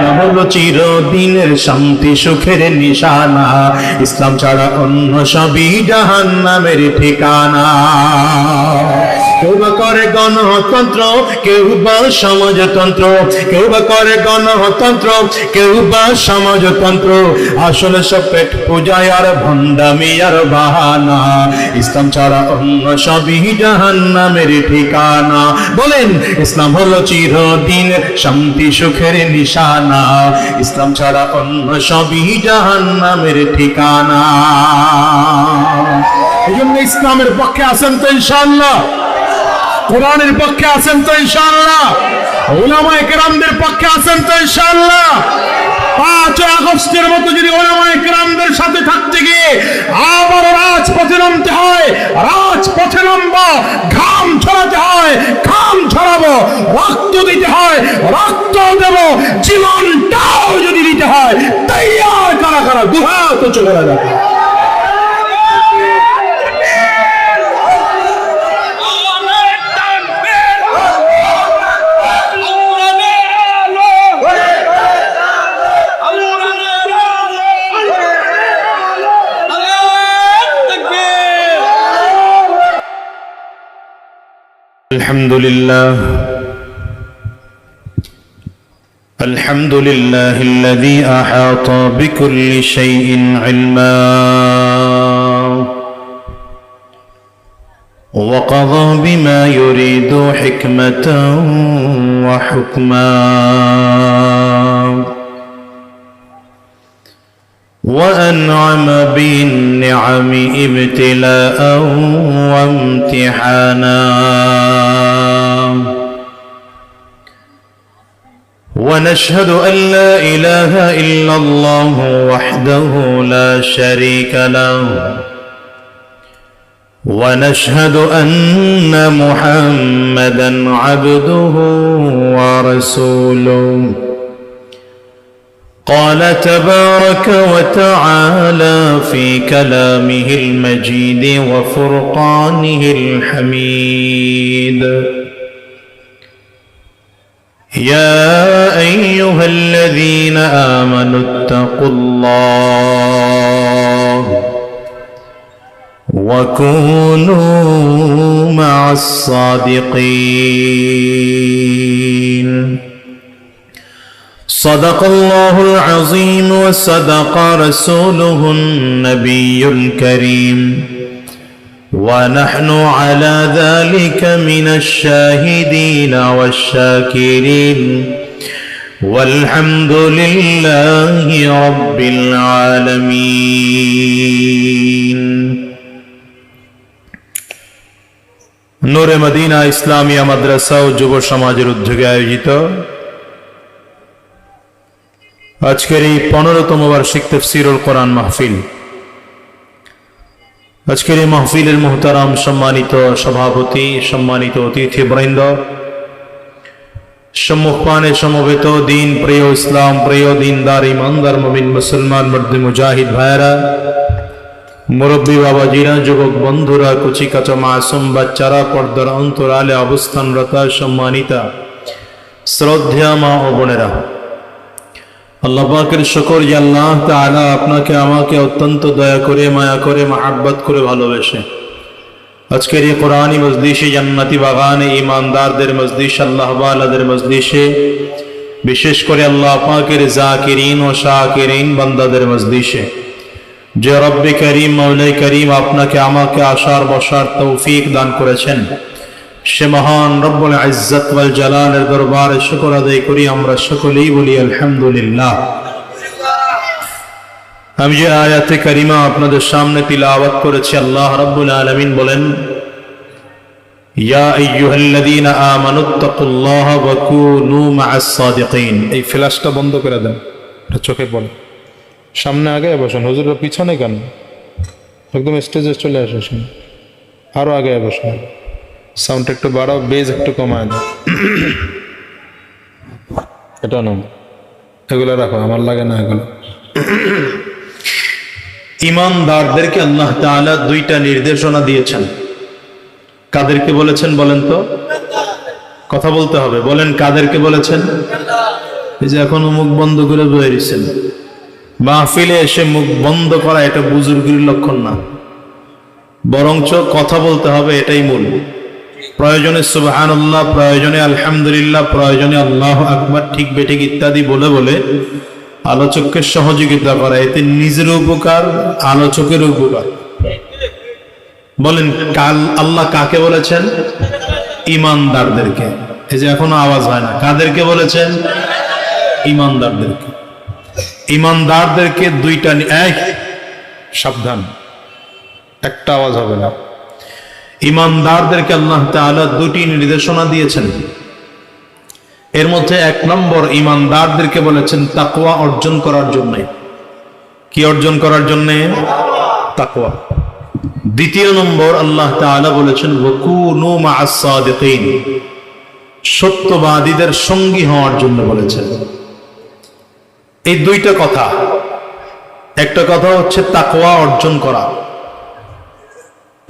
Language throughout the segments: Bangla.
হলো চিরদিনের শান্তি সুখের নিশানা। ইসলাম ছাড়া অন্য সবই জাহান নামের ঠিকানা। কেউ বা করে গণতন্ত্র, কেউ বা সমাজতন্ত্র, কেউ বা করে গণতন্ত্র, কেউ বা সমাজতন্ত্র। আসলে সব পেট পূজায় আর ভণ্ডামি আর বাহানা, ইসলাম ছাড়া অন্য সবই জাহান নামের ঠিকানা। বলেন, ইসলাম হলো চিরদিন শান্তি, সুখের নিশানা। ইসলাম ছাড়া অন্য সবই জাহান নামের ঠিকানা। এই জন্য ইসলামের পক্ষে আছেন তো ইনশাল্লাহ কোরআনের পক্ষে আছেন তো ইনশাল্লাহ ওলামায়ে কেরামদের পক্ষে আছেন তো ইনশাল্লাহ পাঁচ আগস্টের মতো যদি ওলামায়ে কেরামদের সাথে থাকতে গিয়ে আবার রাজপথে নামতে হয়, রাজপথে নামবো, ঘাম ছড়াতে হয়, ঘাম ছড়াবো, রক্ত দিতে হয়, রক্ত দেব, জীবনটাও যদি দিতে হয়, তৈয়ার কারা কারা দুহা তো চলে যাবে। الحمد لله. الحمد لله الذي أحاط بكل شيء علما. وقضى بما يريد حكمة وحكما. وأنعم بالنعم ابتلاء وامتحانا. ونشهد أن لا إله إلا الله وحده لا شريك له. ونشهد أن محمدا عبده ورسوله. قال تبارك وتعالى في كلامه المجيد وفرقانه الحميد. يا أيها الذين آمنوا اتقوا الله وكونوا مع الصادقين. صدق الله العظيم وصدق رسوله النبي الكريم. ونحن على ذلك من الشاهدين والشاكرين والحمد لله رب العالمين নূরে মদিনা ইসলামিয়া মাদ্রাসা ও যুব সমাজের উদ্যোগে আয়োজিত আজকের এই পনেরোতম বার্ষিক তফসিরুল কোরআন মাহফিল আজকের এই মাহফিলের মোহতারাম সম্মানিত সভাপতি, সম্মানিত অতিথিবৃন্দ, সম্মুখপানে সমবেত দিন প্রিয় ইসলাম, প্রিয় দিনদার, ইমানদার, মমিন, মুসলমান মর্দি মুজাহিদ ভাইরা মুরব্বী বাবাজিরা, যুবক বন্ধুরা, কুচি কাচা মাসুম বাচ্চারা, পর্দার অন্তরালে অবস্থানরতা সম্মানিতা শ্রদ্ধা মা ও বোনেরা। আল্লাহ পাকের শকর যে আল্লাহ তাআলা আপনাকে আমাকে অত্যন্ত দয়া করে মায়া করে মাহাব্বত করে ভালোবেসে আজকের এই কোরআনী মজলিসে জান্নাতি বাগানে ইমানদারদের মজলিস আল্লাহ বালাদের মজলিসে বিশেষ করে আল্লাহ পাকের জাকিরিন ও শাকিরিন বান্দাদের মজলিসে যে রব্বে করিম মৌলাই করিম আপনাকে আমাকে আসার বসার তৌফিক দান করেছেন সে মহান রব্বুল ইজ্জত ওয়াল জালালের দরবারে শুকর আদায় করি, আমরা সকলেই বলি আলহামদুলিল্লাহ। আমি যে আয়াতে কারিমা আপনাদের সামনে তিলাওয়াত করেছি, আল্লাহ রাব্বুল আলামিন বলেন, ইয়া আইয়ুহাল্লাযীনা আমানুত্তাকুল্লাহা ওয়া কুনু মা'আস সাদিকিন। এই ফ্ল্যাশটা বন্ধ করে দেন, এটা চোখে পড়ে। সামনে আগে বসুন হুজুরের পিছনে কেন? একদম স্টেজে চলে আসুন। আরও আগে বসুন। সাউন্ড একটু বাড়াও, বেজ একটু কমায় দাও। এটা নাও। এগুলো রাখো, আমার লাগে না এগুলো। ইমানদারদেরকে আল্লাহ তাআলা দুইটা নির্দেশনা দিয়েছেন। কাদেরকে বলেছেন বলেন তো? কথা বলতে হবে। বলেন কাদেরকে বলেছেন? এই যে এখনও মুখ বন্ধ করে বয়ে দিচ্ছেন মাহফিলে এসে মুখ বন্ধ করা এটা বুজুর্গির লক্ষণ না। বরঞ্চ কথা বলতে হবে, এটাই মূল। প্রয়োজনে সুবহানাল্লাহ, প্রয়োজনে আলহামদুলিল্লাহ, প্রয়োজনে আল্লাহ আকবার, ঠিক বেঠিক ইত্যাদি বলে বলে আলোচককে সহযোগিতা করা, এতে নিজের উপকার, আলোচকের উপকার। বলেন, কাল আল্লাহ কাকে বলেছেন? ইমানদারদেরকে। এই যে এখনও আওয়াজ হয় না, কাদেরকে বলেছেন? ইমানদারদেরকে। ইমানদারদেরকে দুইটা এক সাবধান। একটা আওয়াজ হবে না। ইমানদারদেরকে আল্লাহ তাআলা দুটি নির্দেশনা দিয়েছেন। এর মধ্যে এক নম্বর ইমানদারদেরকে বলেছেন তাকওয়া অর্জন করার জন্য। কি অর্জন করার জন্য? তাকওয়া। দ্বিতীয় নম্বর আল্লাহ তাআলা বলেছেন সত্যবাদীদের সঙ্গী হওয়ার জন্য বলেছেন। এই দুইটা কথা। একটা কথা হচ্ছে তাকওয়া অর্জন করা।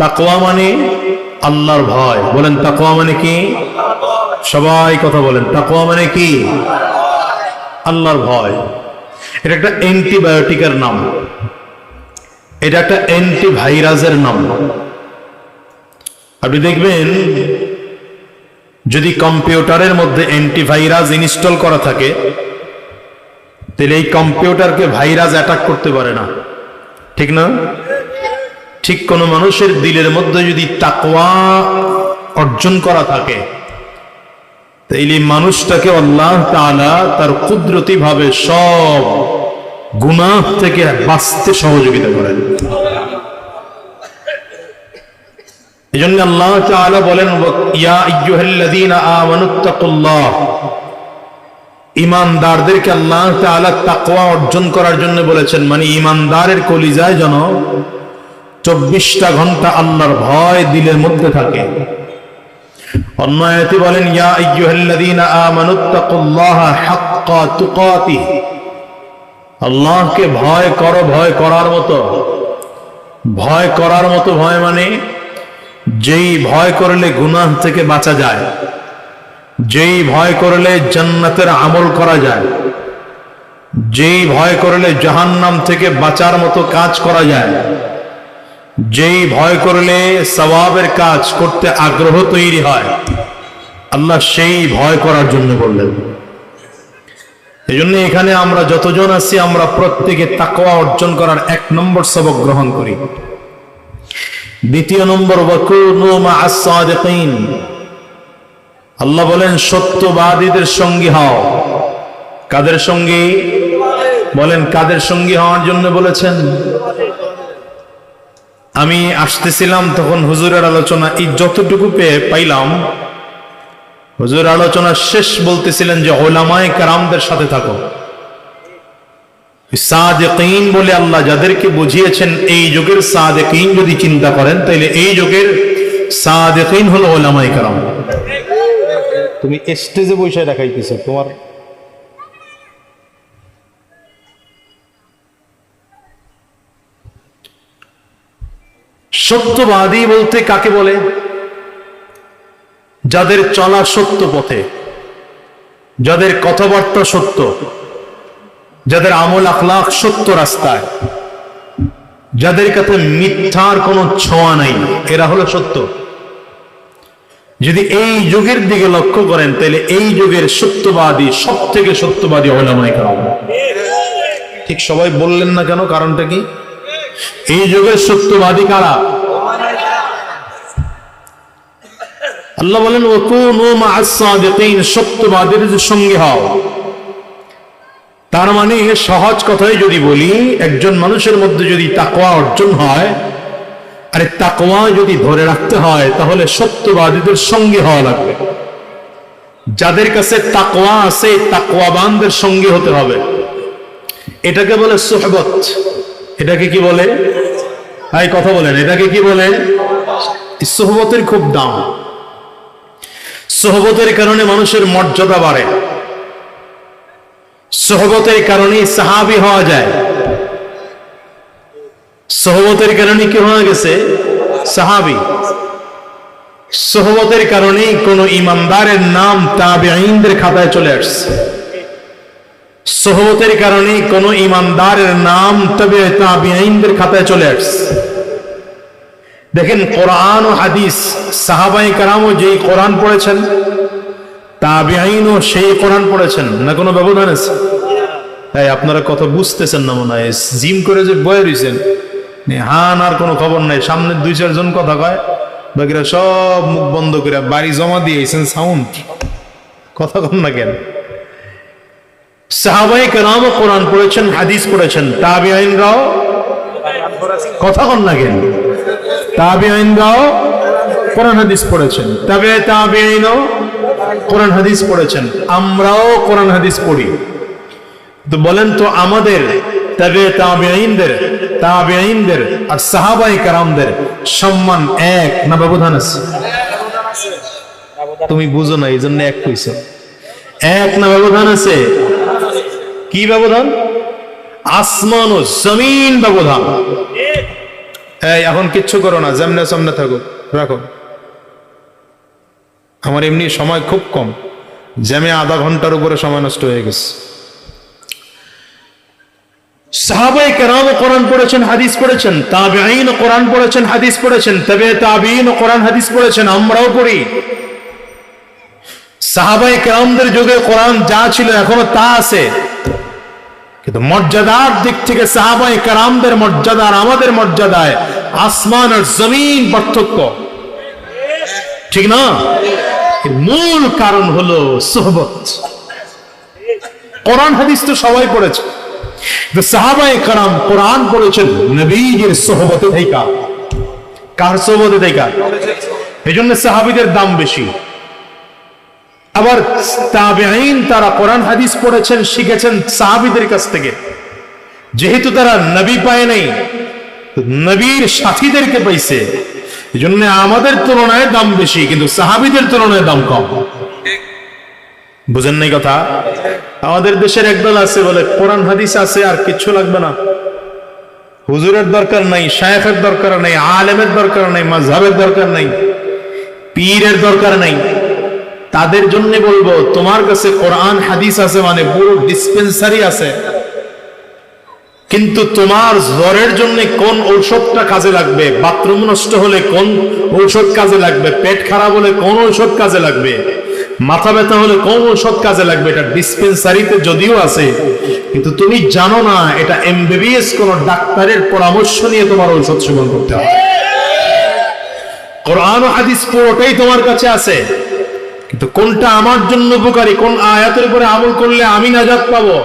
তাকওয়া মানে আল্লাহর ভয়। বলেন, তাকওয়া মানে কি? সবাই কথা বলেন, তাকওয়া মানে কি? আল্লাহর ভয়। এটা একটা অ্যান্টিবায়োটিকের নাম। এটা একটা অ্যান্টিভাইরাসের নাম। আপনি দেখবেন, যদি কম্পিউটারের মধ্যে অ্যান্টিভাইরাস ইনস্টল করা থাকে, তাহলে এই কম্পিউটারকে ভাইরাস অ্যাটাক করতে পারে না। ঠিক না? ঠিক কোন মানুষের দিলের মধ্যে যদি তাকওয়া অর্জন করা থাকে, তাইলে মানুষটাকে আল্লাহ তাআলা তার কুদরতি ভাবে সব গুনাহ থেকে বাঁচতে সহযোগিতা করেন। এই জন্য আল্লাহ তাআলা বলেন ইমানদারদেরকে আল্লাহ তাআলা তাকওয়া অর্জন করার জন্য বলেছেন মানে ইমানদারের কলিজায় যেন চব্বিশটা ঘণ্টা আল্লাহর ভয় দিলের মধ্যে থাকে। অন্য বলেন, ইয়া আইয়ুহাল্লাযীনা আমানুত্তাকুল্লাহা হাক্কা তুকাতিহ। আল্লাহকে ভয় করো, ভয় করার মতো। ভয় করার মতো ভয় মানে যেই ভয় করলে গুনাহ থেকে বাঁচা যায়, যেই ভয় করলে জান্নাতের আমল করা যায়, যেই ভয় করলে জাহান্নাম থেকে বাঁচার মতো কাজ করা যায়। যেই ভয় করলে সওয়াবের কাজ করতে আগ্রহ তৈরি হয়, আল্লাহ সেই ভয় করার জন্য বললেন। এই জন্য এখানে আমরা যতজন আছি, আমরা প্রত্যেকে তাকওয়া অর্জন করার এক নম্বর সবক গ্রহণ করি। দ্বিতীয় নম্বর আল্লাহ বলেন, সত্যবাদীদের সঙ্গী হও। কাদের সঙ্গী? বলেন, কাদের সঙ্গী হওয়ার জন্য বলেছেন? আমি আসতেছিলাম তখন হুজুরের আলোচনা, এই যতটুকু পেয়ে পাইলাম, হুজুর আলোচনা শেষ বলতেছিলেন যে, ওলামায়ে কারামদের সাথে থাকো। সাদেকিন বলে আল্লাহ যাদেরকে বুঝিয়েছেন, এই যুগের সাদেকিন যদি চিন্তা করেন তাহলে এই যুগের সাদেকিন হলো ওলামায়ে কারাম। তুমি স্টেজে বসে দেখাইতেছো, তোমার সত্যবাদী বলতে কাকে বলে? যাদের চলা সত্য পথে, যাদের কথাবার্তা সত্য, যাদের আমল আখলাখ সত্য রাস্তায়, যাদের কাছে মিথ্যার কোনো ছোঁয়া নাই, এরা হলো সত্য। যদি এই যুগের দিকে লক্ষ্য করেন, তাহলে এই যুগের সত্যবাদী সব থেকে সত্যবাদী ওলামাই কারাম ঠিক সবাই বললেন না কেন কারণটা কি? এই যুগের সত্যবাদী কারা? আল্লাহ বলেন সত্যবাদীদের সঙ্গে হও। তার মানে সহজ কথাই যদি বলি, একজন মানুষের মধ্যে যদি তাকওয়া অর্জন হয়, আরে তাকওয়া যদি ধরে রাখতে হয়, তাহলে সত্যবাদীদের সঙ্গে হওয়া লাগবে। যাদের কাছে তাকোয়া আছে, তাকওয়াবানদের সঙ্গে হতে হবে। এটাকে বলে সোহবত। এটাকে কি বলে? এই কথা বলেন এটাকে কি বলে? সোহবতের খুব দাম। সোহবতের কারণে মানুষের মর্যাদা বাড়ে। সোহবতের কারণে সাহাবি হওয়া যায়। সোহবতের কারণে কি হয়ে গেছে? সাহাবি। সোহবতের কারণেই কোন ইমানদারের নাম তাবে আইনদের খাতায় চলে আসছে। সোহবতের কারণে কোন ইমানদারের নাম তবে তাবিআইনদের খাতায় চলে আসছে। দেখেন কোরআন ও হাদিস সাহাবাই কারামও যেই কোরআন পড়েছেন তাবিআইনও সেই কোরআন পড়েছেন, না কোনো ব্যবধান আছে? এই, আপনারা কথা বুঝতেছেন না মনে হয়, জিম করে যে বয়ে রয়েছেন হান আর কোনো খবর নাই, সামনে দুই চারজন কথা কয়, বাকিরা সব মুখ বন্ধ করে বাড়ি জমা দিয়েছেন সাউন্ড। কথা কন না কেন? সাহাবাই কেরামও কোরআন পড়েছেন, হাদিস পড়েছেন। তাবি আইনরাও কথা কন না কেন? তাবি আইনরাও কোরআন, হাদিস পড়েছেন। তবে তাবি আইনও কোরআন, হাদিস পড়েছেন। আমরাও কোরআন, হাদিস পড়ি। তো বলেন তো আমাদের তবে তাবিআইনদের তাবিআইনদের আর সাহাবাই কারামদের সম্মান এক না ব্যবধান আছে? তুমি বুঝো না এই জন্য এক কইছে। এক না ব্যবধান আছে? কি ব্যবধান? আসমান ও জমিন ব্যবধান। এখন কিচ্ছু করো না যেমনে সামনে থাকো। রাখো। আমার এমনি সময় খুব কম। জ্যামে আধা ঘণ্টার উপরে সময় নষ্ট হয়ে গেছে। সাহাবাই কেরাম কোরআন পড়েছেন হাদিস পড়েছেন তাবেআইন কোরআন পড়েছেন হাদিস পড়েছেন তবে তাবিন কোরআন হাদিস পড়েছেন আমরাও পড়ি। সাহাবাই কেরামদের যুগে কোরআন যা ছিল এখনও তা আছে। কিন্তু মর্যাদার দিক থেকে সাহাবাই কেরামদের মর্যাদা আর আমাদের মর্যাদায় আসমান আর জমিন পার্থক্য। ঠিক না? মূল কারণ হলো সোহবত। কোরআন হাদিস তো সবাই পড়েছে। সাহাবায়ে কারাম কোরআন পড়েছেন নবীজির সোহবতে থেকে কার সোহবতে থেকে এই জন্য সাহাবিদের দাম বেশি। আবার তারা কোরআন হাদিস পড়েছেন, শিখেছেন সাহাবিদের কাছ থেকে। যেহেতু তারা নবী পায় নাই নবীর সাথীদেরকে পাইছে। এই জন্য আমাদের তুলনায় দাম বেশি, কিন্তু সাহাবিদের তুলনায় দাম কম। বুঝেন নাই কথা? আমাদের দেশের একদল আছে বলে, কোরআন হাদিস আছে, আর কিচ্ছু লাগবে না। হুজুরের দরকার নাই, শায়েখের দরকার নাই, আলেমের দরকার নাই মাঝহাবের দরকার নাই, পীরের দরকার নাই। তাদের জন্য বলব, তোমার কাছে কোরআন, হাদিস আছে মানে পুরো ডিসপেন্সারি আছে। কিন্তু তোমার জ্বরের জন্য কোন ঔষধটা কাজে লাগবে? বাথরুম নষ্ট হলে কোন ঔষধ কাজে লাগবে? পেট খারাপ হলে কোন ঔষধ কাজে লাগবে? মাথা ব্যথা হলে কোন ঔষধ কাজে লাগবে? এটা ডিসপেন্সারিতে যদিও আছে। কিন্তু তুমি জানো না, এটা এমবিবিএস কোন ডাক্তারের পরামর্শ নিয়ে তোমার ঔষধ সেবন করতে হবে। কোরআন হাদিস পুরোটাই তোমার কাছে আছে। কিন্তু কোনটা আমার জন্য উপকারী? কোন আয়াতের উপরে আমল করলে আমি নাজাত পাবো?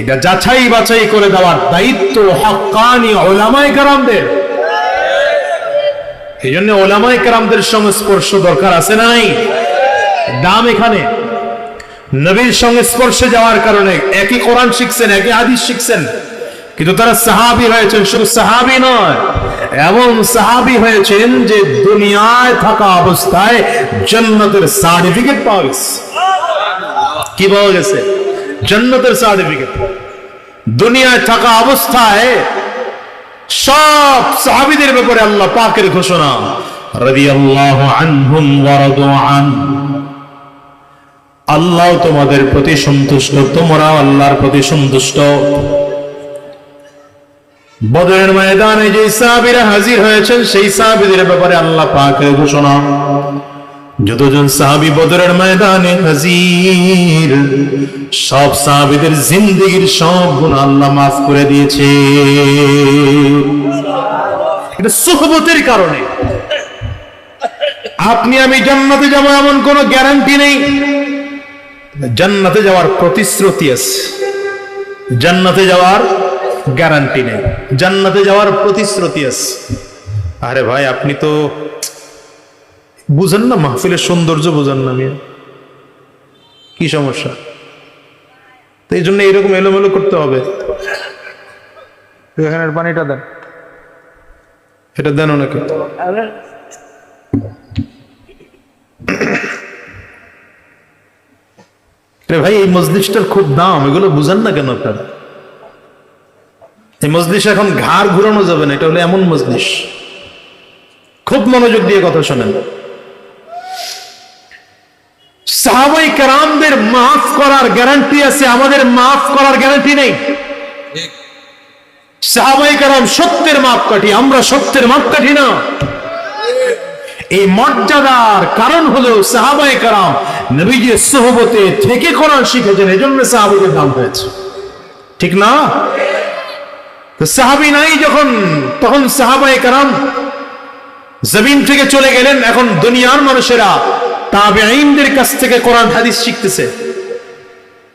এটা যাচাই বাছাই করে দেওয়ার দায়িত্ব হকানি ওলামাই কারামদের। এই জন্য ওলামাই কারামদের সংস্পর্শ দরকার আছে নাই? দাম এখানে। নবীর সংস্পর্শে যাওয়ার কারণে একই কোরআন শিখছেন, একই হাদিস শিখছেন, কিন্তু তারা সাহাবি হয়েছেন, শুধু সাহাবি নয়। এমন সাহাবি হয়েছেন যে দুনিয়ায় থাকা অবস্থায় জান্নাতের সার্টিফিকেট পাওয়া গেছে। কি পাওয়া গেছে? জান্নাতের সার্টিফিকেট দুনিয়ায় থাকা অবস্থায় সব সাহাবিদের ব্যাপারে আল্লাহ পাকের ঘোষণা। আন। আল্লাহ তোমাদের প্রতি সন্তুষ্ট, তোমরাও আল্লাহর প্রতি সন্তুষ্ট। বদরের ময়দানে যে সাহাবীরা হাজির হয়েছেন, সেই সাহাবিদের ব্যাপারে আল্লাহ পাকের ঘোষণা। যতজন সাহাবি বদরের ময়দানে হাজির, সব সাহাবিদের জিন্দগির সব গুণ আল্লাহ মাফ করে দিয়েছে। এটা সুহবতের কারণে। আপনি আমি জান্নাতে যাব এমন কোন গ্যারান্টি নেই। জান্নাতে যাওয়ার প্রতিশ্রুতি আছে। জান্নাতে যাওয়ার গ্যারান্টি নেই। জান্নাতে যাওয়ার প্রতিশ্রুতি আছে। আরে ভাই আপনি তো বুঝেন না মাহফিলের সৌন্দর্য বুঝেন না মিয়া। কি সমস্যা? তো এই জন্য এইরকম এলোমেলো করতে হবে। এখানের পানিটা দেন। এটা দেন ওনাকে। ভাই এই মসজিদটার খুব দাম এগুলো বুঝেন না কেন আপনারা? এই মজলিস এখন ঘাড় ঘুরানো যাবে না এটা হলো এমন মজলিস। খুব মনোযোগ দিয়ে কথা শোনেন। সাহাবাই কারামদের মাফ করার গ্যারান্টি আছে আমাদের মাফ করার গ্যারান্টি নেই। সাহাবাই কারাম সত্যের মাপ কাঠি আমরা সত্যের মাপ কাঠি না। এই মর্যাদার কারণ হলো সাহাবাই কারাম নবীজির সোহবতে থেকে কোরআন শিখেছেন এই এজন্য সাহাবিদের দাম হয়েছে। ঠিক না? সাহাবি নাই যখন, তখন সাহাবাই কারাম জমিন থেকে চলে গেলেন। এখন দুনিয়ার মানুষেরা তাবেঈনদের কাছ থেকে কোরআন, হাদিস শিখতেছে।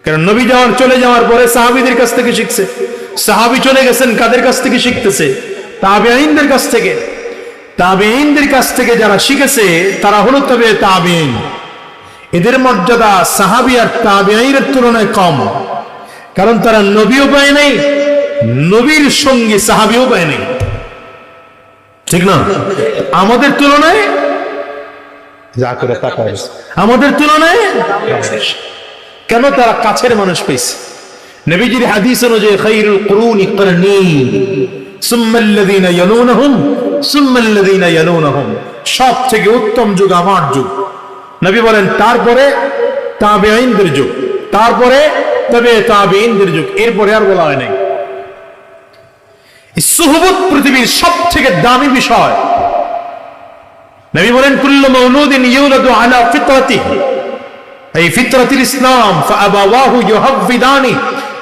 কারণ নবী যাওয়ার চলে যাওয়ার পরে সাহাবিদের কাছ থেকে শিখছে। সাহাবি চলে গেছেন কাদের কাছ থেকে শিখতেছে? তাবেঈনদের কাছ থেকে। তাবেঈনদের কাছ থেকে যারা শিখেছে, তারা হলো তবে তাবেঈন। এদের মর্যাদা সাহাবি আর তাবেঈনের তুলনায় কম। কারণ তারা নবীও পায় নাই নবীর সঙ্গে সাহাবিও পায় নাই। ঠিক না? আমাদের তুলনায় যা করে তাকায় আমাদের তুলনায় কেন তারা কাছের মানুষ পেয়েছে নবীজির হাদিস অনুযায়ী খাইরুল কুরুনি করনি সুম্মাল্লাযীনা ইয়ালুনহুম সুম্মাল্লাযীনা ইয়ালুনহুম। সব থেকে উত্তম যুগ আমার যুগ। নবী বলেন তারপরে তাবেঈনদের যুগ তারপরে তবে তাবেঈনদের যুগ। এরপরে আর বলা হয় নাই। সুহবত পৃথিবীর সব থেকে দামি বিষয়। নবী বলেন ইউলাদু আলা এই ফিতরাতিল ইসলাম, ফাআবাওয়াহু ইউহাফিদানি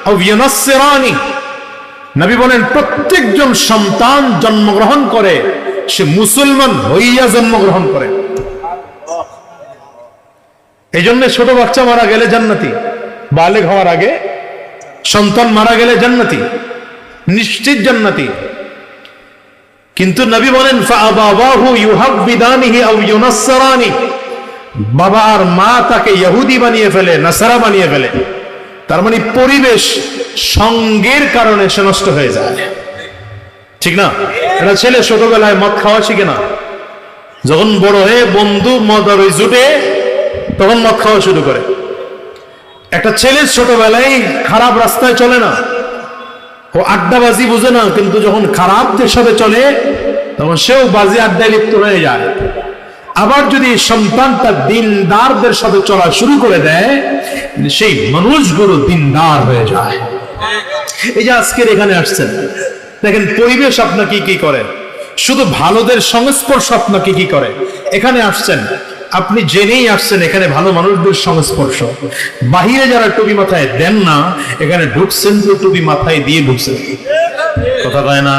আও ইউনাসসিরানি। নবী বলেন, প্রত্যেকজন সন্তান জন্মগ্রহণ করে, সে মুসলমান হইয়া জন্মগ্রহণ করে। এই জন্য ছোট বাচ্চা মারা গেলে জান্নাতি বালেক হওয়ার আগে সন্তান মারা গেলে জান্নাতি। নিশ্চিত জান্নাতি। কিন্তু নবী বলেন বাবা আর মা তাকে ইহুদি বানিয়ে ফেলে, নাসারা বানিয়ে ফেলে। তার মানে পরিবেশ সঙ্গের কারণে সে নষ্ট হয়ে যায়। ঠিক না? এটা ছেলে ছোটবেলায় মদ খাওয়া শিখে না। যখন বড় হয়ে বন্ধু মদ আর জুটে, তখন মদ খাওয়া শুরু করে। একটা ছেলে ছোটবেলায় খারাপ রাস্তায় চলে না। আড্ডাবাজি বুঝে না, কিন্তু যখন খারাপদের সাথে চলে, তখন সেও বাজি আড্ডায় লিপ্ত হয়ে যায়। আবার যদি সন্তান তার দিনদারদের সাথে চলা শুরু করে দেয় সেই মানুষগুলো দিনদার হয়ে যায়। এই যে আজকের এখানে আসছেন, দেখেন পরিবেশ আপনাকে কি করে? শুধু ভালোদের সংস্পর্শ আপনাকে কি করে? এখানে আসছেন আপনি জেনেই আসছেন এখানে ভালো মানুষদের সংস্পর্শ। বাহিরে যারা টুপি মাথায় দেন না, এখানে ঢুকছেন তো টুপি মাথায় দিয়ে ঢুকছেন। কথা কয় না?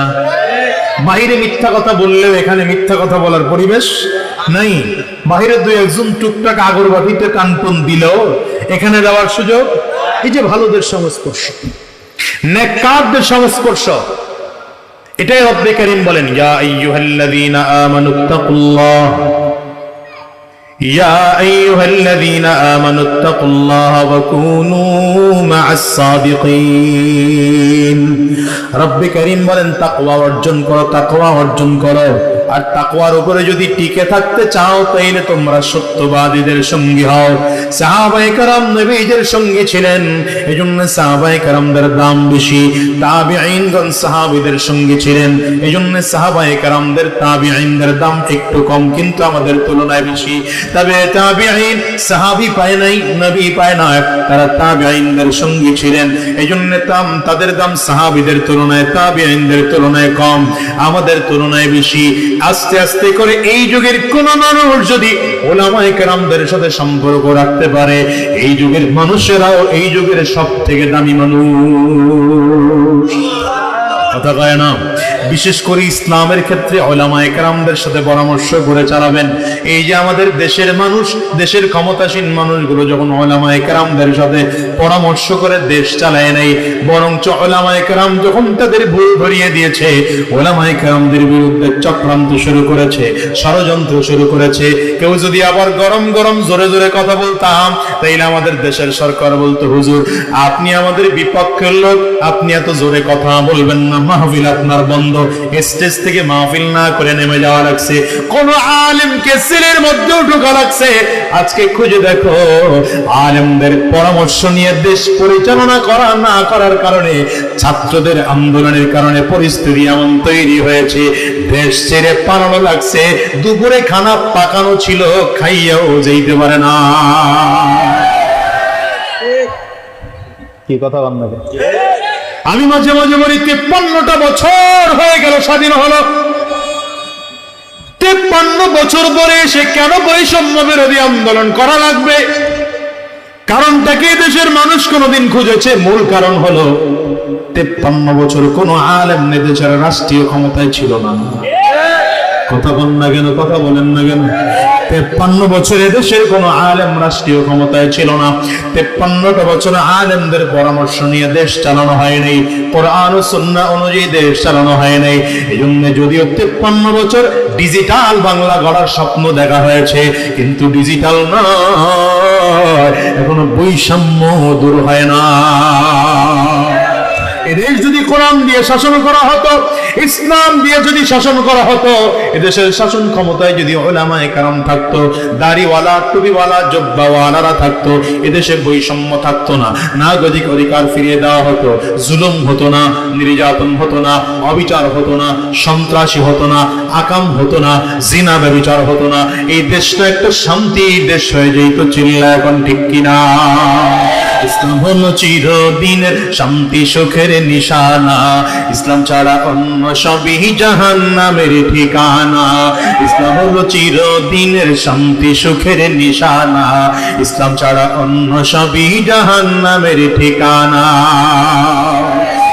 বাহিরে মিথ্যা কথা বললেও এখানে মিথ্যা কথা বলার পরিবেশ নাই। বাহিরে দুই একজন টুকটাক আগরবাতিতে কানপন দিল এখানে দেওয়ার সুযোগ এই যে ভালোদের সংস্পর্শ। নেককারদের সংস্পর্শ। এটাই রব্বে করিম বলেন, ইয়া আইয়ুহাল্লাযীনা আমানুত্তাকুল্লাহ يا أيها الذين آمنوا اتقوا الله وكونوا مع الصادقين رب كريم বলেন তাকওয়া অর্জন করো তাকওয়া অর্জন করো আর তাকুয়ার উপরে যদি টিকে থাকতে চাও, তাইলে তোমরা সত্যবাদীদের সঙ্গী হও। সাহাবাই কারাম নবীদের সঙ্গী ছিলেন। এই জন্য সাহাবাই কারামদের দাম বেশি। তাবি আইনগণ সাহাবিদের সঙ্গী ছিলেন। এই জন্য সাহাবাই কারামদের তাবি আইনদের দাম একটু কম, কিন্তু আমাদের তুলনায় বেশি। তবে তাবি আইন সাহাবি পায় নাই, নবী পায় না, তারা তাবি আইনদের সঙ্গী ছিলেন। এই জন্য দাম তাদের দাম সাহাবিদের তুলনায় তাবি আইনদের তুলনায় কম, আমাদের তুলনায় বেশি। আস্তে আস্তে করে এই যুগের কোন মানুষ যদি ওলামায় কেরামদের সাথে সম্পর্ক রাখতে পারে, এই যুগের মানুষেরাও এই যুগের সব থেকে দামি মানুষ। কথা কয় না? বিশেষ করে ইসলামের ক্ষেত্রে ওলামায়ে কেরামদের সাথে পরামর্শ করে চালাবেন। এই যে আমাদের দেশের মানুষ, দেশের ক্ষমতাসীন মানুষগুলো যখন ওলামায়ে কেরামদের সাথে পরামর্শ করে দেশ চালায় নাই, বরঞ্চ ওলামায়ে কেরাম যখন তাদের ভুল ধরিয়ে দিয়েছে, ওলামায়ে কেরামদের বিরুদ্ধে চক্রান্ত শুরু করেছে, ষড়যন্ত্র শুরু করেছে। কেউ যদি আবার গরম গরম জোরে জোরে কথা বলতাম, তাইলে আমাদের দেশের সরকার বলতো, হুজুর, আপনি আমাদের বিপক্ষের লোক, আপনি এত জোরে কথা বলবেন না, মাহফিল আপনার বন্ধ স্টেজ থেকে মাহফিল না করে নেমে যাওয়া লাগছে। কোন আলেমকে সেলের মধ্যেও ঢোকা লাগছে। আজকে খুঁজে দেখো আলেমদের পরামর্শ নিয়ে দেশ পরিচালনা করা না করার কারণে ছাত্রদের আন্দোলনের কারণে পরিস্থিতি এমন তৈরি হয়েছে। দেশ ছেড়ে পালানো লাগছে। দুপুরে খানা পাকানো ছিল খাইয়াও যেতে পারে না। কি কথা বান্ধবে আমি মাঝে মাঝে বলি, তেপ্পান্নটা বছর হয়ে গেল, স্বাধীন হলো। তেপ্পান্ন বছর পরে সে কেন বৈষম্য বিরোধী আন্দোলন করা লাগবে? কারণটা কি? দেশের মানুষ কোনোদিন খুঁজেছে, মূল কারণ হলো, তেপ্পান্ন বছর কোনো আলেম নেদেশের রাষ্ট্রীয় ক্ষমতায় ছিল না। কথা বলেন না কেন, কথা বলেন না কেন? তেপ্পান্ন বছর দেশের কোন আলেম রাষ্ট্রীয় ক্ষমতায় ছিল না। তেপ্পান্নটা বছর আলেমদের পরামর্শ নিয়ে দেশ চালানো হয় নাই। কোরআন ও অনুযায়ী দেশ চালানো হয় নাই। এই জন্য যদিও তেপ্পান্ন বছর ডিজিটাল বাংলা গড়ার স্বপ্ন দেখা হয়েছে, কিন্তু ডিজিটাল না এখনও বৈষম্য দূর হয় না। এদেশ যদি কোরআন দিয়ে শাসন করা হতো, ইসলাম দিয়ে যদি শাসন করা হতো, এদেশের শাসন ক্ষমতায় যদি ওলামায়ে কারাম থাকতো, দাড়িওয়ালা, টুপিওয়ালা, জব্বাওয়ালারা থাকতো, এদেশে বৈষম্য থাকতো না। নাগরিক অধিকার ফিরিয়ে দেওয়া হতো, জুলুম হতো না, নির্যাতন হতো না, অবিচার হতো না, সন্ত্রাসী হতো না, আকাম হতো না, জিনা ব্যবিচার হতো না। এই দেশটা একটা শান্তির দেশ হয়ে যেত চিল্লা এখন ঠিক কিনা। ইসলাম হলো চিরদিনের শান্তি, সুখের নিশানা। ইসলাম ছাড়া অন্য সবই জাহান নামের ঠিকানা। ইসলাম হলো চিরদিনের শান্তি, সুখের নিশানা। ইসলাম ছাড়া অন্য সবই জাহান নামের ঠিকানা।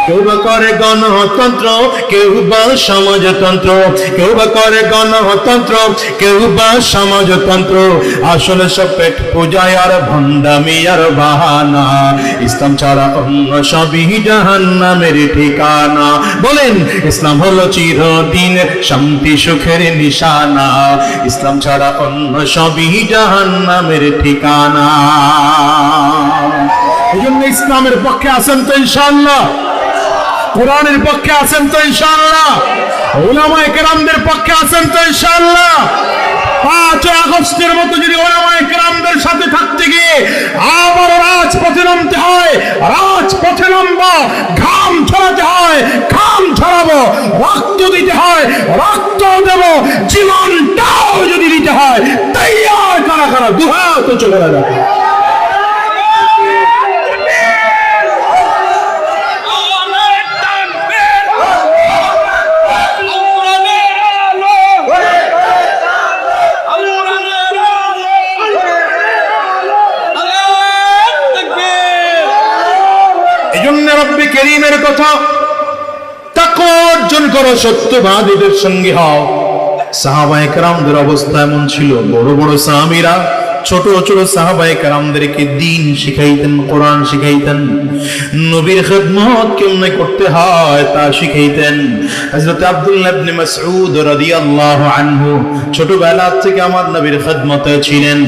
কেউ বা করে গণতন্ত্র, কেউ বা সমাজতন্ত্র। কেউ বা করে গণতন্ত্র, কেউ বা সমাজতন্ত্র। আসলে সব পেট পূজায় আর ভণ্ডামি আর বাহানা। ইসলাম ছাড়া অন্য সবই জাহান ঠিকানা। বলেন, ইসলাম হলো চিরদিন শান্তি সুখের নিশানা। ইসলাম ছাড়া অন্য সবই জাহান নামের ঠিকানা। এই জন্য ইসলামের পক্ষে আছেন তো ইনশাআল্লাহ। কোরআনের পক্ষে আছেন তো ইনশাআল্লাহ? ওলামায়ে কেরামদের পক্ষে আছেন তো ইনশাআল্লাহ? পাঁচ আগস্টের মতো যদি ওলামায়ে কেরামদের সাথে থাকতে গিয়ে আবার রাজপথে নামতে হয়, রাজপথে নামবো, ঘাম ছড়াতে হয়, ঘাম ছড়াবো, রক্ত দিতে হয়, রক্ত দেব, জীবনটাও যদি দিতে হয় তাই আর কারা কারা দুহাত চলে যাবে। করিমের কথা, তাকে অর্জন করো সত্যবাদীদের সঙ্গে হও। সাহাবায়ে কেরামদের অবস্থা এমন ছিল, বড় বড় সাহাবীরা, ছোট ছোট সাহাবায়ে কেরামদেরকে দিন শিখাইতেন, কোরআন শিখাইতেন। নবীর খেদমত কেমনে করতে হয় তা শিখাইতেন। হযরত আব্দুল্লাহ ইবনে মাসউদ রাদিয়াল্লাহু আনহু ছোটবেলা থেকে আমার নবীর খেদমতে ছিলেন।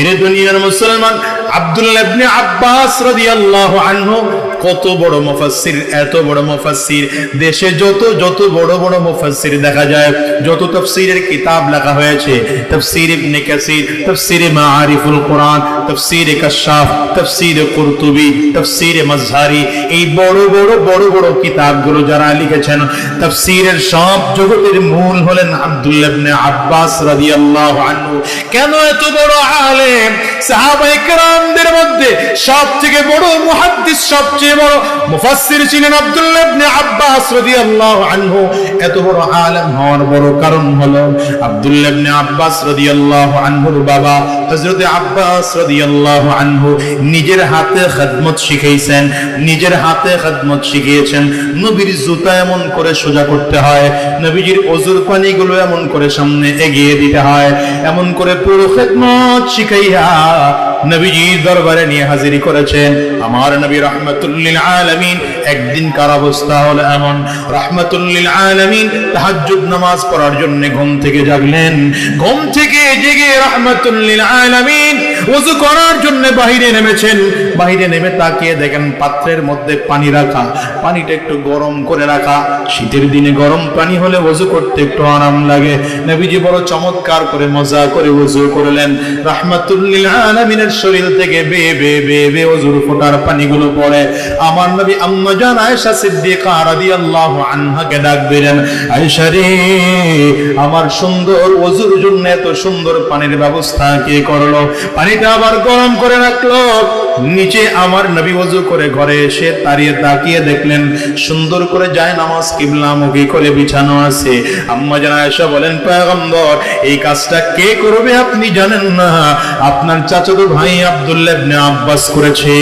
এর দুনিয়ার মুসলমান আব্দুল্লাহ ইবনে আব্বাস রাদিয়াল্লাহু আনহু কত বড় মুফাসসির, এত বড় মুফাসসির। দেশে যত যত বড় বড় মুফাসসির দেখা যায়, যত তাফসীরের কিতাব লেখা হয়েছে, তাফসীর ইবনে কাসির, তাফসীর মাআরিফুল কোরআন, তাফসীর কাশাফ তাফসীর কুরতুবী, তাফসীর মাজহারি, এই বড় বড় বড় বড় কিতাবগুলো যারা লিখেছেন, তাফসীরের সব জগতের মূল হলেন আব্দুল্লাহ ইবনে আব্বাস রাদিয়াল্লাহু আনহু। কেন এত বড় আলেম? সাহাবায়ে কেরামদের মধ্যে সবথেকে বড় মুহাদ্দিস, সবচেয়ে বড় মুফাসসির ছিলেন আব্দুল্লাহ ইবনে আব্বাস রাদিয়াল্লাহু আনহু। এত বড় আলেম হওয়ার বড় কারণ হলো আব্দুল্লাহ ইবনে আব্বাস রাদিয়াল্লাহু আনহুর বাবা হযরত আব্বাস রাদিয়াল্লাহু আনহু নিজের হাতে খেদমত শিখাইছেন, নিজের হাতে খেদমত শিখিয়েছেন। নবীর জুতা এমন করে সোজা করতে হয়, নবীজির অজুর পানিগুলো এমন করে সামনে এগিয়ে দিতে হয়, এমন করে পুরো খেদমত শিখাইয়া নবীজির দরবারে নিয়ে হাজিরি করেছেন। আমার নবী রহমতুল্লিল আলমিন, একদিন কার অবস্থা হলো এমন? রহমতুল্লিল আলমিন তাহাজুদ নামাজ পড়ার জন্য ঘুম থেকে জাগলেন। ঘুম থেকে জেগে রহমতুল্লিল আলামিন ওযু করার জন্য বাহিরে নেমেছেন। বাহিরে নেমে তাকিয়ে দেখেন পাত্রের মধ্যে পানি রাখা। পানিটা একটু গরম করে রাখা। শীতের দিনে গরম পানি হলে ওযু করতে একটু আরাম লাগে। নবীজি বড় চমৎকার করে মজা করে ওযু করলেন। রাহমাতুল্লিল আলামিনের শরীর থেকে বে বে বে বে ওযুর ফোটার পানিগুলো পড়ে। আমার নবী আম্মা জান আয়েশা সিদ্দিকা রাদিয়াল্লাহু আনহাকে ডাক দিলেন, আয়েশা রে, আমার সুন্দর ওযুর জন্য এত সুন্দর পানির ব্যবস্থা কে করল? পানিটা আবার গরম করে রাখল। নিচে আমার নবী ওযু করে ঘরে এসে তাড়িয়ে তাকিয়ে দেখলেন, সুন্দর করে যায় নামাজ কিবলামুখী করে বিছানো আছে। আম্মা জান আয়েশা বলেন, পয়গম্বর, এই কাজটা কে করবে আপনি জানেন না। আপনার চাচাতো ভাই আব্দুল্লাহ ইবনে আব্বাস করেছে।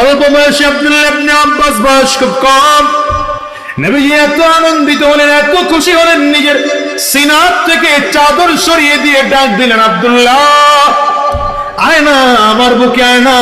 অল্প বয়সে আব্দুল্লাহ ইবনে আব্বাস বয়স খুব কম। নবীজি এত আনন্দিত হলেন, এত খুশি হলেন নিজের সিনার থেকে চাদর সরিয়ে দিয়ে ডাক দিলেন আব্দুল্লাহ। আয়না আমার বুকে আয় না।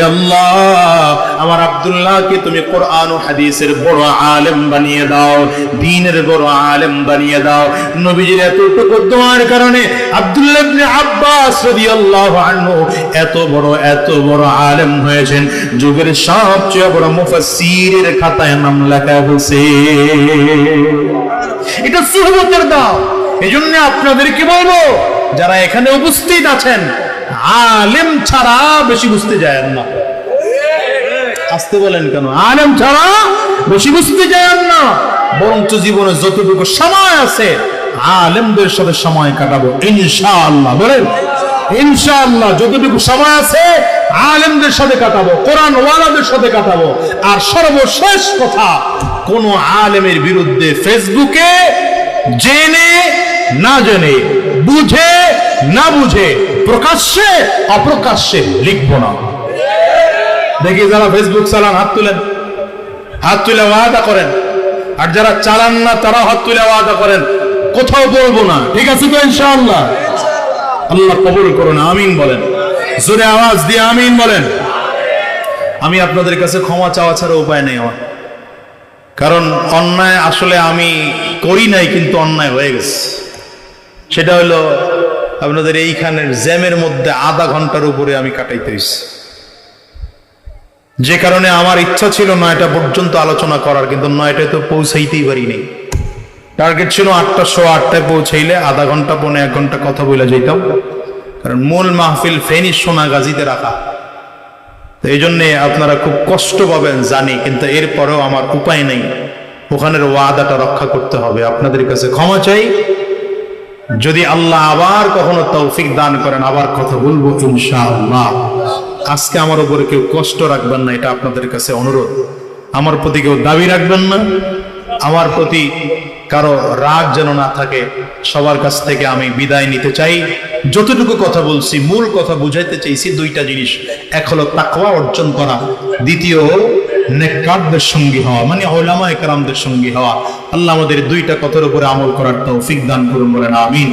আব্দুল্লাহ আমার আব্দুল্লাহকে তুমি কোরআন হাদিসের বড় আলেম বানিয়ে দাও দ্বীনের বড় আলেম বানিয়ে দাও। নবীজির এতটুকু দোয়ার কারণে আব্দুল্লাহ আব্বাস রাদিয়াল্লাহু আনহু এত বড় এত বড় আলেম হয়েছেন। যুগের সবচেয়ে বড় মুফাসসিরের খাতায় নাম লেখা হয়েছে। এটা সুহবতের দাও। এজন্য আপনাদেরকে বলব, যারা এখানে উপস্থিত আছেন, আলেম ছাড়া বেশি বুঝতে যায় না। আসতে বলেন কেন? আলেম ছাড়া বেশি বুঝতে যায় না। বরঞ্চ জীবনে যতটুকু সময় আছে, আলেমদের সাথে সময় কাটাবো। ইনশাআল্লাহ, বলেন। ইনশাআল্লাহ, যতটুকু সময় আছে, আলেমদের সাথে কাটাবো কোরআন ওয়ালাদের সাথে কাটাবো। আর সর্বশেষ কথা, কোন আলেমের বিরুদ্ধে ফেসবুকে জেনে না জেনে, বুঝে না বুঝে, প্রকাশ্যে, অপ্রকাশ্যে লিখব না। দেখি যারা ফেসবুক চালান, হাত তুলেন। হাত তুলে ওয়াদা করেন। আর যারা চালান না তারা হাত তুলে ওয়াদা করেন। কোথাও বলব না। ঠিক আছে তো ইনশাআল্লাহ? আল্লাহ কবুল করুন, আমিন বলেন। জোরে আওয়াজ দিয়ে আমিন বলেন। আমি আপনাদের কাছে ক্ষমা চাওয়া ছাড়া উপায় নেই আমার। কারণ অন্যায় আসলে আমি করি নাই, কিন্তু অন্যায় হয়ে গেছে। সেটা হলো আপনাদের এইখানের জ্যামের মধ্যে আধা ঘণ্টার উপরে আমি কাটাইতে হয়েছি যে কারণে আমার ইচ্ছা ছিল নয়টা পর্যন্ত আলোচনা করার, কিন্তু নয়টায় তো পৌঁছাইতেই পারিনি। টার্গেট ছিল আটটা, শো আটটায় পৌঁছাইলে আধা ঘণ্টা, পৌনে এক ঘণ্টা কথা বলে যেতাম কারণ মূল মাহফিল ফেনী সোনাগাজীতে রাখা। তো এই জন্যে আপনারা খুব কষ্ট পাবেন জানি, কিন্তু এরপরেও আমার উপায় নেই। ওখানের ওয়াদাটা রক্ষা করতে হবে। আপনাদের কাছে ক্ষমা চাই। যদি আল্লাহ আবার কখনো তৌফিক দান করেন, আবার কথা বলব ইনশাআল্লাহ। আজকে আমার উপরে কেউ কষ্ট রাখবেন না, এটা আপনাদের কাছে অনুরোধ। আমার প্রতি কেউ দাবি রাখবেন না, আমার প্রতি কারও রাগ যেন না থাকে, সবার কাছ থেকে আমি বিদায় নিতে চাই। যতটুকু কথা বলছি, মূল কথা বুঝাইতে চাইছি দুইটা জিনিস। এক হলো তাকওয়া অর্জন করা, দ্বিতীয় নেককারদের সঙ্গী হওয়া মানে ওলামা একরামদের সঙ্গী হওয়া। আল্লাহ আমাদের দুইটা কথার উপরে আমল করার তৌফিক দান করুন বলেন, আমিন।